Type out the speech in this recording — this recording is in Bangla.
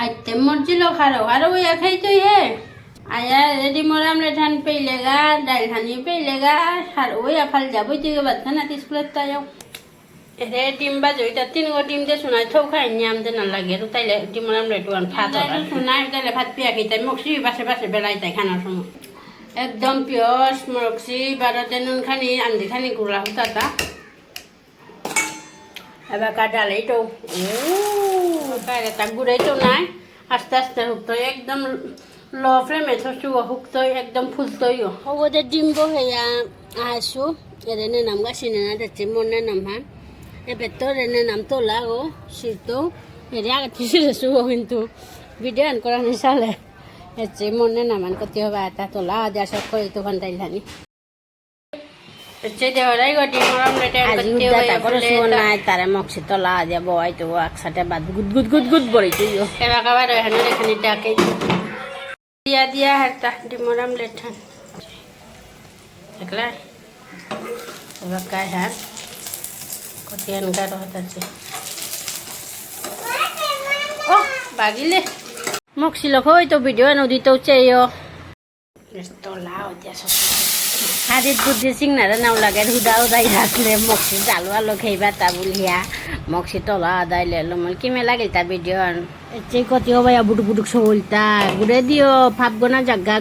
আইতে মরছিল খারো আর ওই তুই হে। আয়া রেডি মোরাম লে ঠান পেইলেগা ডাইল খানি পেইলেগা আর ওই আফাল যাবই তুই বাচ্চা না স্কুলের তাইও। এরে ডিম বাজো এটা তিন গো ডিম দিয়ে শোনাই থৌ খাই নিয়াম যে নালাগে আর তাইলে ডিম মোরাম লে টুয়ান ভাত শোনাই তাইলে ভাত পিয়া খাই তাই মকসি বাসে বাসে বেড়াই তাই খানার সময়। একদম পিয়স মরক্সি বারোতে নুন খানি আন্দি খানি গুড়া হতা তা। এবার কাটালেই তো বাইরে তা গুড়াই নাই। আস্তে আস্তে হুকতো একদম লো ফ্লেমে থসু হুকতো একদম ফুলতোই ওদের ডিম্ব হইয়া আইসু এরেনে নাম গাছিনে না দেখছি মনে নাম হ্যাঁ এবার তো রেনে নাম তোলা ও শীত এরে আগে থেকে শুভ কিন্তু। ভিডিও অন করা নিশালে হচ্ছে মনে নামান কতি হবে এটা তোলা যা সব করে তো ঘন্টাই তারে মক্সি তলা যাব হয়তো একসাথে বাদ গুদ গুদ গুদ গুদ বলি তুই এবার খাবার এখানে এখানে ডাকে দিয়া দিয়া হারতা ডিমরাম লেঠান দেখলা এবার কায় হার কতি আনকার হতাছে ও বাগিলে মকসিল হই তো ভিডিও নদীতেও দিয়া হাদিত বুদ্ধি সিংনারে নাও লাগে হুদা উদাই রাখলে মক্সি জালু আলো খাইবা তা বলিয়া মক্সি তলা আদাই লেলো মই কিমে লাগিল তা ভিডিও এচে কতি হবাই বুটুক বুটুক সবলতা গুড়ে দিও ভাব গোনা জাগা